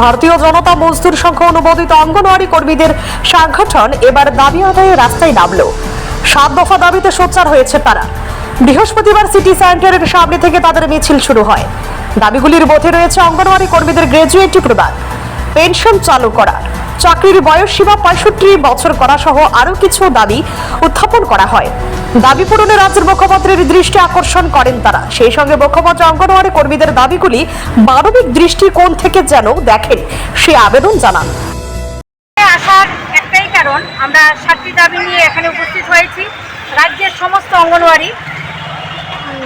ভারতীয় জনতা মজদুর সংঘ অনুমোদিত অঙ্গনওয়াড়ি কর্মীদের সংগঠন এবার দাবি আদায়ে রাস্তায় নামল। সাত দফা দাবিতে সোচ্চার হয়েছে তারা। বৃহস্পতিবার সিটি সেন্টারের সামনে থেকে তাদের মিছিল শুরু হয়। দাবিগুলির মধ্যে রয়েছে অঙ্গনওয়াড়ি কর্মীদের গ্র্যাজুয়েটি প্রদান, পেনশন চালু করা, চাকরির বয়স সীমা পঁয়ষট্টি বছর করা সহ আরও কিছু দাবি উত্থাপন করা হয়। দাবি পূরণে রাজ্যের মুখপাত্রের দৃষ্টি আকর্ষণ করেন তারা। সেই সঙ্গে মুখ্যমন্ত্রী অঙ্গনওয়াড়ি কর্মীদের দাবিগুলি মানবিক দৃষ্টিকোণ থেকে যেন দেখেন, সে আবেদন জানান। আসার একটাই কারণ, আমরা সাতটি দাবি নিয়ে এখানে উপস্থিত হয়েছি। রাজ্যের সমস্ত অঙ্গনওয়াড়ি,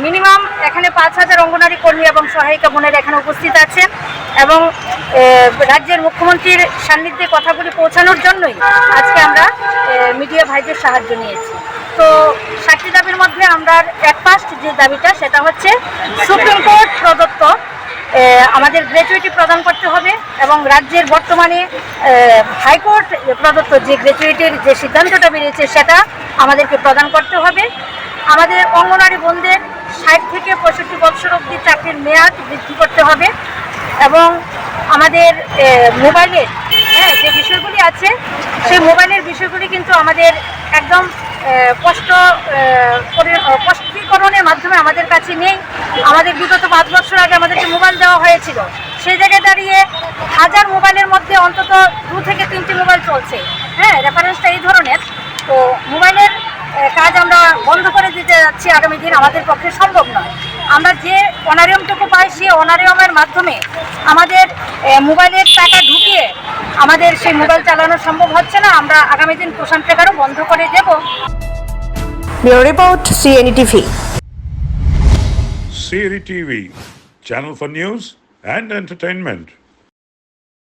মিনিমাম এখানে পাঁচ হাজার অঙ্গনওয়াড়ি কর্মী এবং সহায়িকা বোনেরা এখানে উপস্থিত আছেন এবং রাজ্যের মুখ্যমন্ত্রীর সান্নিধ্যে কথাগুলি পৌঁছানোর জন্যই আজকে আমরা মিডিয়া ভাইদের সাহায্য নিয়েছি। তো সাতটি দাবির মধ্যে আমরা এক ফার্স্ট যে দাবিটা, সেটা হচ্ছে সুপ্রিম কোর্ট প্রদত্ত আমাদের গ্র্যাচুইটি প্রদান করতে হবে এবং রাজ্যের বর্তমানে হাইকোর্ট প্রদত্ত যে গ্র্যাচুইটির যে সিদ্ধান্তটা বেরিয়েছে, সেটা আমাদেরকে প্রদান করতে হবে। আমাদের অঙ্গনওয়াড়ি বোনদের ষাট থেকে পঁয়ষট্টি বছর অবধি চাকরির মেয়াদ বৃদ্ধি করতে হবে এবং আমাদের মোবাইলের হ্যাঁ যে বিষয়গুলি আছে, সেই মোবাইলের বিষয়গুলি কিন্তু আমাদের একদম আহ, স্পষ্টীকরণের মাধ্যমে আমাদের কাছে নেই। আমাদের বিগত পাঁচ বছর আগে আমাদেরকে মোবাইল দেওয়া হয়েছিল। সেই জায়গায় দাঁড়িয়ে হাজার মোবাইলের মধ্যে অন্তত দু থেকে তিনটি মোবাইল চলছে। হ্যাঁ রেফারেন্সটা এই ধরনের। তো মোবাইলের কাজ আমরা বন্ধ করে দিতে যাচ্ছি আগামী দিন। আমাদের পক্ষে সম্ভব নয়। আমরা যে অনারিয়ামটুকু পাই সেই অনারিয়ামের মাধ্যমে আমাদের মোবাইলের টাকা ঢুকিয়ে আমাদের সেই মোবাইল চালানো সম্ভব হচ্ছে না। আমরা আগামী দিন পোষণ ট্রেকারও বন্ধ করে দেব। Bureau report CNE TV. Siri TV, channel for news and entertainment.